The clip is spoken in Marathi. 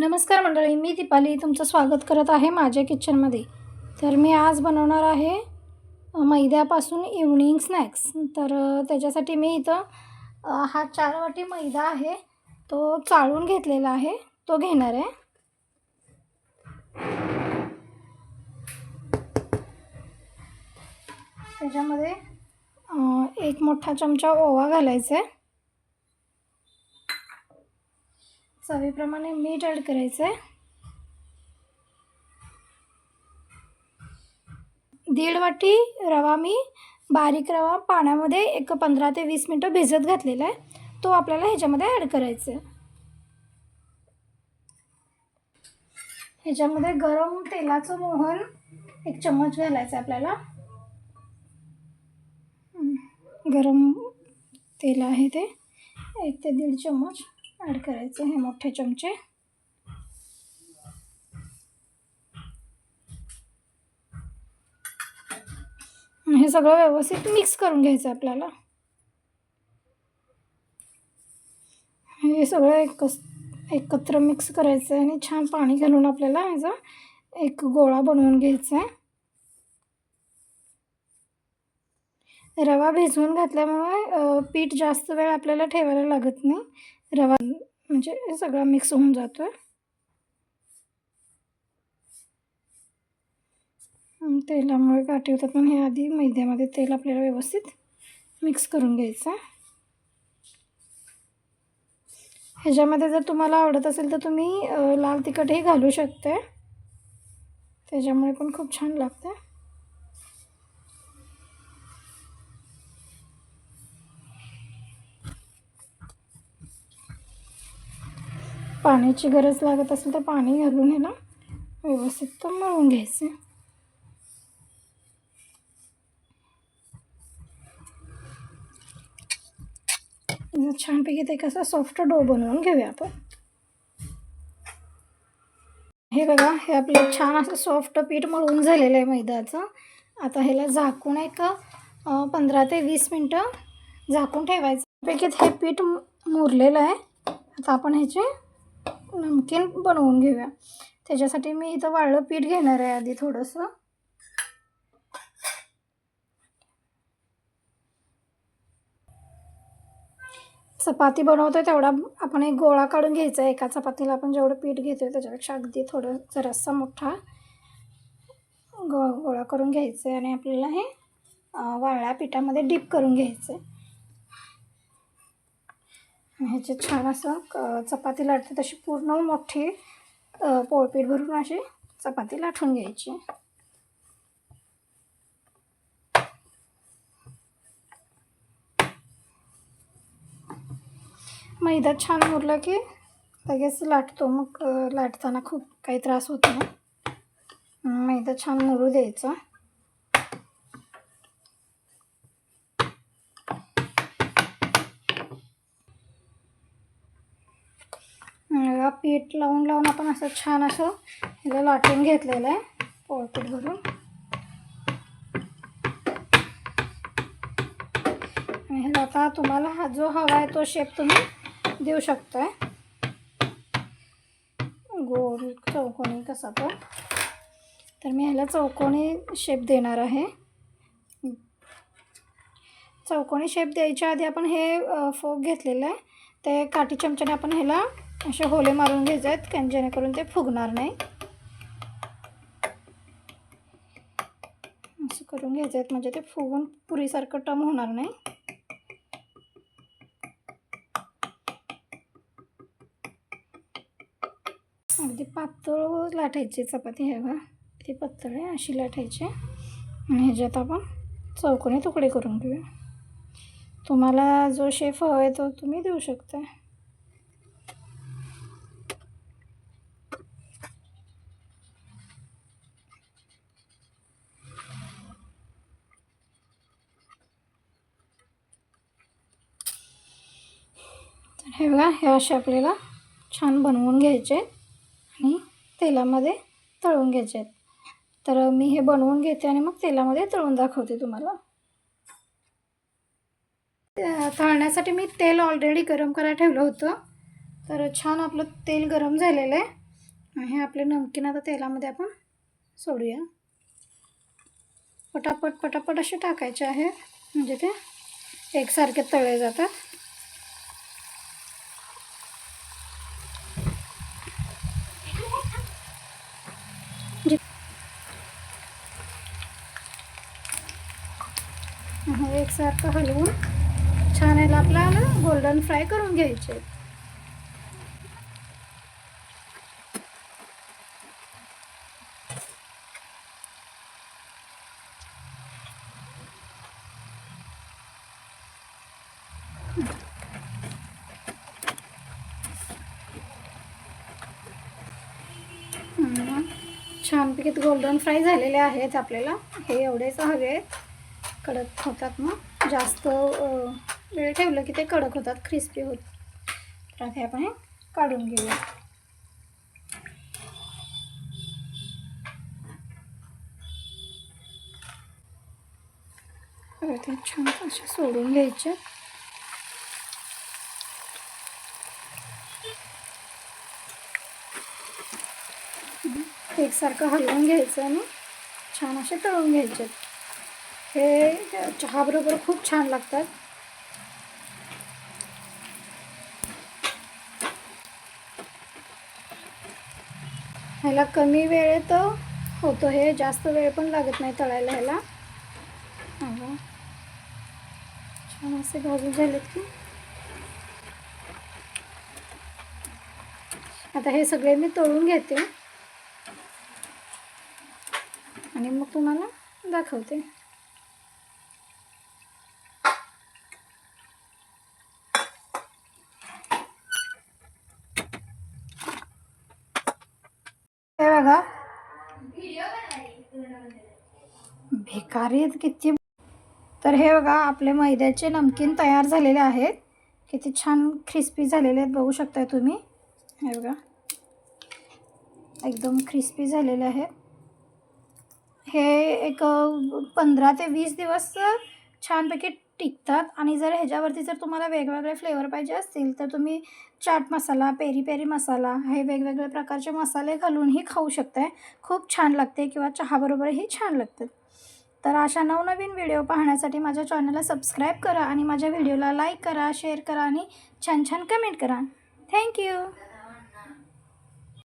नमस्कार मंडळी मी दीपाली तुमचं स्वागत करत आहे माझ्या किचनमध्ये. तर मी आज बनवणार आहे मैद्यापासून इव्हनिंग स्नॅक्स. तर त्याच्यासाठी मी इथं हा चार वाटी मैदा आहे तो चाळून घेतलेला आहे तो घेणार आहे. त्याच्यामध्ये एक मोठा चमचा ओवा घालायचा आहे. चवीप्रमाणे मीठ ॲड करायचं आहे दीड वाटी रवा मी बारीक रवा पाण्यामध्ये एक पंधरा ते वीस मिनटं भिजत घातलेला आहे. तो आपल्याला ह्याच्यामध्ये ॲड करायचा आहे ह्याच्यामध्ये गरम तेलाचं मोहन एक चम्मच घालायचं आहे आपल्याला गरम तेल आहे ते. एक ते दीड चम्मच. ॲड करायचे हे मोठे चमचे. हे सगळं व्यवस्थित मिक्स करून घ्यायचं आहे आपल्याला. हे सगळं एकच एकत्र मिक्स करायचं आहे आणि छान पाणी घालून आपल्याला ह्याचा एक गोळा बनवून घ्यायचा आहे. रवा भिजवून घातल्यामुळे पीठ जास्त वेळ आपल्याला ठेवायला लागत नाही. रवा म्हणजे हे मिक्स होऊन जातो आहे तेलामुळे गाठी होतात पण हे आधी मैद्यामध्ये तेल आपल्याला व्यवस्थित मिक्स करून घ्यायचं. ह्याच्यामध्ये जर तुम्हाला आवडत असेल तर तुम्ही लाल तिखटही घालू शकते त्याच्यामुळे पण खूप छान लागतं पाण्याची गरज लागत असेल तर पाणी घालून ह्याला व्यवस्थित तर मळून घ्यायचं. छानपैकी ते कसं सॉफ्ट डो बनवून घेऊया आपण. हे बघा हे आपलं छान असं सॉफ्ट पीठ मळून झालेलं आहे मैद्याचं. आता ह्याला झाकून एक पंधरा ते वीस मिनटं झाकून ठेवायचं. पैकीच हे पीठ मुरलेलं आहे. आता आपण ह्याचे नमकीन बनवून घेऊया. त्याच्यासाठी मी इथं वाळलं पीठ घेणार आहे आधी थोडंसं. चपाती बनवतोय तेवढा आपण एक गोळा काढून घ्यायचा आहे. एका चपातीला आपण जेवढं पीठ घेतो आहे त्याच्यापेक्षा अगदी थोडं जरासा मोठा गो गोळा करून घ्यायचं आहे आणि आपल्याला हे अं, वाळल्या पिठामध्ये डीप करून घ्यायचं आहे ह्याचे छान असं क- चपाती लाटते तशी पूर्ण मोठी पोळपीठ भरून अशी चपाती लाटून घ्यायची. मैदा छान मुरला की लगेच लाटतो मग लाटताना खूप काही त्रास होतो मैदा छान मुरू द्यायचा ह्याला पीठ लावून लावून आपण असं छान असं ह्याला लाटून घेतलेलं आहे पोळपीठ भरून. आणि ह्याला आता तुम्हाला हा जो हवा आहे तो शेप तुम्ही देऊ शकताय. गोल चौकोनी कसा पण तर मी ह्याला चौकोनी शेप देणार आहे. चौकोनी शेप द्यायच्या आधी आपण हे फोक घेतलेलं आहे. ते काठी चमच्याने आपण ह्याला असे होले मारून घ्यायचे आहेत कारण जेणेकरून ते फुगणार नाही. असं करून घ्यायचे आहेत म्हणजे ते फुगून पुरीसारखं टम होणार नाही. अगदी पातळ लाटायची चपाती हे बा ती पातळ आहे अशी लाटायची. आणि ह्याच्यात आपण चौकोनी तुकडे करून घेऊया. तुम्हाला जो शेफ हवा आहे तो तुम्ही देऊ शकता तर हे बघा हे असे आपल्याला छान बनवून घ्यायचे आहेत आणि तेलामध्ये तळून घ्यायचे आहेत. तर मी हे बनवून घेते आणि मग तेलामध्ये तळून दाखवते तुम्हाला. त्या- तळण्यासाठी मी तेल ऑलरेडी गरम करायला ठेवलं होतं. तर छान आपलं तेल गरम झालेलं आहे. हे आपले नमकीन आता तेलामध्ये आपण सोडूया. पटापट पटापट असे टाकायचे आहे. म्हणजे ते एकसारखे तळे जातात. एकसारखं हलवून छान याला आपल्याला गोल्डन फ्राय करून घ्यायचे. छानपैकी गोल्डन फ्राय झालेले आहेत आपल्याला. हे एवढेच हवे आहेत. कडक होतात मग जास्त वेळ ठेवलं की ते कडक होतात क्रिस्पी होत. तर आता आपण हे काढून घेऊया. ते छान असे सोडून घ्यायचे. एकसारखं हलवून घ्यायचं आणि छान असे तळून घ्यायचे. हे चहाबरोबर खूप छान लागतात. ह्याला कमी वेळेत होतं हे जास्त वेळ पण लागत नाही तळायला ह्याला. अगं. छान असे भाजून झालेत की. आता हे सगळे मी तळून घेते. आणि मग तुम्हाला दाखवते. हे बघा भिकारी किती. तर हे बघा आपले मैद्याचे नमकीन तयार झालेले आहेत. किती छान क्रिस्पी झालेले आहेत बघू शकताय तुम्ही. हे बघा. एकदम क्रिस्पी झालेले आहेत हे एक पंधरा ते वीस दिवस छानपैकी टिकतात. आणि जर ह्याच्यावरती जर तुम्हाला वेगवेगळे फ्लेवर पाहिजे असतील तर तुम्ही चाट मसाला पेरी पेरी मसाला हे वेगवेगळे प्रकारचे मसाले घालूनही खाऊ शकताय. खूप छान लागते किंवा चहाबरोबरही छान लागते. तर अशा नवनवीन व्हिडिओ पाहण्यासाठी माझ्या चॅनलला सबस्क्राईब करा आणि माझ्या व्हिडिओला लाईक करा शेअर करा आणि छान छान कमेंट करा. थँक्यू